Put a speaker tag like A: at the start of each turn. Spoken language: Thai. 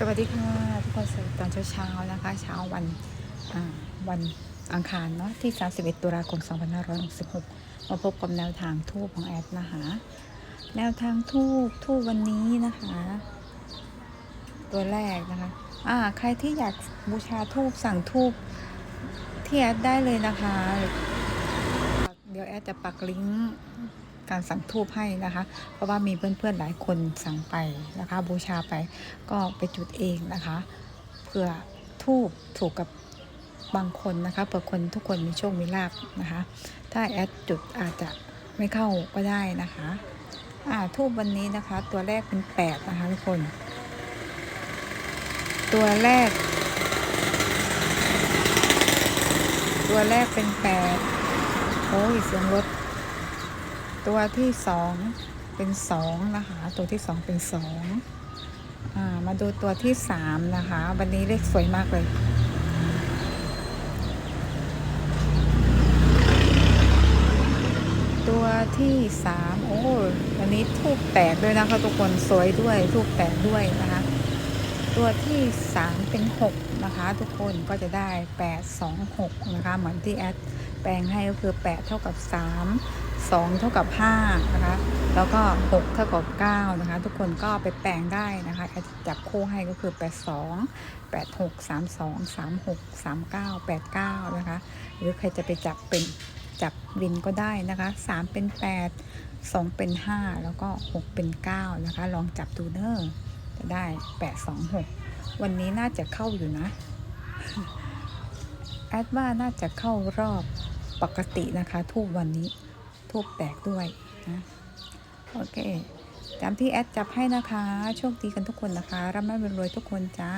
A: สวัสดีค่ะทุกคนตอนเช้าๆนะคะเช้าวันวันอังคารเนาะที่ 31 ตุลาคม 2566 มาพบกับแนวทางทูบของแอดนะคะแนวทางทูบทูบวันนี้นะคะ ตัวแรกนะคะอ่าใครที่อยากบูชาทูบสั่งทูบที่แอดได้เลยนะคะ เดี๋ยวแอดจะปักลิงก์ การสั่งทูบให้นะคะ เพราะว่ามีเพื่อนๆหลายคนสั่งไปนะคะ บูชาไปก็ไปจุดเองนะคะเพื่อทูบถูกกับบางคนนะคะเผื่อคนทุกคนมีโชคมีลาบนะคะ ถ้าแอดจุดอาจจะไม่เข้าก็ได้นะคะอ่าทูบวันนี้นะคะ ตัวแรกเป็นแปดนะคะทุกคน ตัวแรก ตัวแรกเป็นแปดโอ้ยเสียงรถ ตัวที่สองเป็นสองนะคะ ตัวที่สองเป็นสองอมาดูตัวที่สามนะคะ วันนี้เลขสวยมากเลยตัวที่สามโอ้วันนี้ทูบแตกด้วยนะคะทุกคนสวยด้วยทูบแตกด้วยนะคะ ตัวที่สามเป็นหกนะคะ ทุกคนก็จะได้แปดสองหกนะคะเหมือนที่แอด ปลงให้ก็คือแปดเท่ากับสามสองเท่ากับห้านะคะ แล้วก็หกเท่ากับเก้านะคะ ทุกคนก็ไปแปลงได้นะคะ จับคู่ให้ก็คือแปดสองแปดหกสามสองสามหกสามเก้าแปดเก้านะคะ หรือใครจะไปจับเป็นจับวินก็ได้นะคะสามเป็นแปดสองเป็นห้าแล้วก็หกเป็นเก้านะคะ ลองจับดูเนอร์จะได้แปดสองหกวันนี้น่าจะเข้าอยู่นะแอดว่าน่าจะเข้ารอบ ปกตินะคะทูบวันนี้ทูบแตกด้วยนะโอเคตามที่แอดจับให้นะคะ โชคดีกันทุกคนนะคะร่ำรวยรวยทุกคนจ้า